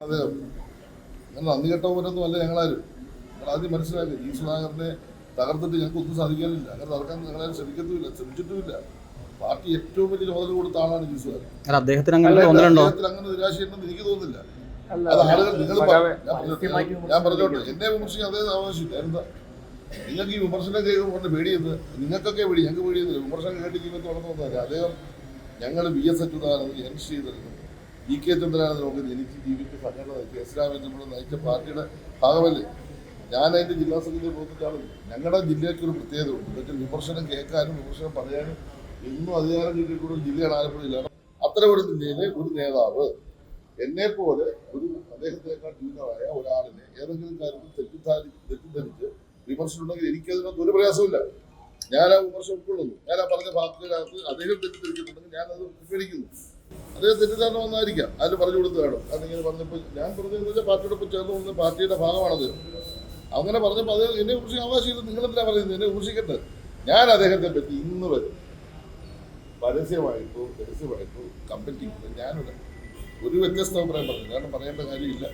അതെ. അങ്ങനെ നന്ദി കെട്ടവരൊന്നും അല്ല ഞങ്ങളാരും. ഞങ്ങൾ ആദ്യം മനസ്സിലാക്കി ജി സുധാകരനെ തകർത്തിട്ട് ഞങ്ങൾക്ക് ഒന്നും സാധിക്കാനില്ല. അങ്ങനെ തകർക്കാൻ ഞങ്ങളാരും ശ്രമിക്കത്തുമില്ല ശ്രമിച്ചിട്ടുമില്ല. പാർട്ടി ഏറ്റവും വലിയ ചുമതല കൊടുത്ത ആളാണ് ജി സുധാകരൻ. അല്ല അദ്ദേഹത്തിന് അങ്ങനെ നിരാശയുണ്ടെന്ന് എനിക്ക് തോന്നുന്നില്ല. അല്ല, അത് ആളുകൾ നിങ്ങൾ ഞാൻ പറഞ്ഞോട്ടെ എന്നെ വിമർശിക്കാൻ അതേ ആവശ്യമില്ല എന്താ നിങ്ങൾക്ക് ഈ വിമർശനം കേൾക്കുമ്പോൾ പേടിയത് നിങ്ങൾക്കൊക്കെ പേടി ഞങ്ങൾക്ക് പേടിയെന്നില്ല വിമർശനം കേട്ടിരിക്കുമ്പോൾ വളർന്നു അദ്ദേഹം ഞങ്ങൾ വി എസ് അച്യുതാനന്ദൻ എൻ ശ്രീധരനും ഇ കെ ചന്ദ്രനാണ് നോക്കുന്നത്. എനിക്ക് ജീവിച്ച് ഭരണ കെ എസ് നമ്മൾ നയിച്ച പാർട്ടിയുടെ ഭാഗമല്ലേ? ഞാൻ അതിന്റെ ജില്ലാ സമിതി പോകുന്നതാണ് ഞങ്ങളുടെ ജില്ലയ്ക്ക് ഒരു പ്രത്യേകത ഉണ്ട്. എന്നുവെച്ചാൽ വിമർശനം കേൾക്കാനും വിമർശനം പറയാനും എന്നും അധികാരം കിട്ടിയിട്ടുള്ള ജില്ലയാണ് ആലപ്പുഴ ജില്ല. അത്തരം ഒരു ജില്ലയിലെ ഒരു നേതാവ് എന്നെ പോലെ ഒരു അദ്ദേഹത്തിനേക്കാൾ ജൂനിയറായ ഒരാളിനെ ഏതെങ്കിലും കാര്യത്തിൽ തെറ്റിദ്ധാരി തെറ്റിദ്ധരിച്ച് വിമർശനം ഉണ്ടെങ്കിൽ എനിക്കതിനകത്ത് ഒരു പ്രയാസമില്ല ഞാൻ ആ വിമർശനം ഉൾക്കൊള്ളുന്നു. ഞാൻ ആ പറഞ്ഞ വാക്കുകളകത്ത് അദ്ദേഹം തെറ്റിദ്ധരിച്ചിട്ടുണ്ടെങ്കിൽ ഞാൻ അത് പിടിക്കുന്നു അദ്ദേഹം തെറ്റിദ്ധാരണ വന്നായിരിക്കാം. അതിൽ പറഞ്ഞു കൊടുത്ത് വേണം കാരണം ഇങ്ങനെ പറഞ്ഞപ്പോൾ ഞാൻ പറഞ്ഞതെന്ന് വെച്ചാൽ പാർട്ടിയോടൊപ്പം ചേർന്ന് പോകുന്ന പാർട്ടിയുടെ ഭാഗമാണത്. അങ്ങനെ പറഞ്ഞപ്പോൾ അദ്ദേഹം എന്നെ കുറിച്ച് നിങ്ങൾ എന്തിനാ പറയുന്നത്? എന്നെ കുറിച്ചിട്ട് ഞാൻ അദ്ദേഹത്തെ പറ്റി ഇന്ന് വരെ പരസ്യമായിട്ടോ രഹസ്യമായിട്ടോ കമ്പറ്റി ഞാനൊരു ഒരു വ്യത്യസ്ത അഭിപ്രായം പറഞ്ഞു. കാരണം പറയേണ്ട കാര്യമില്ല.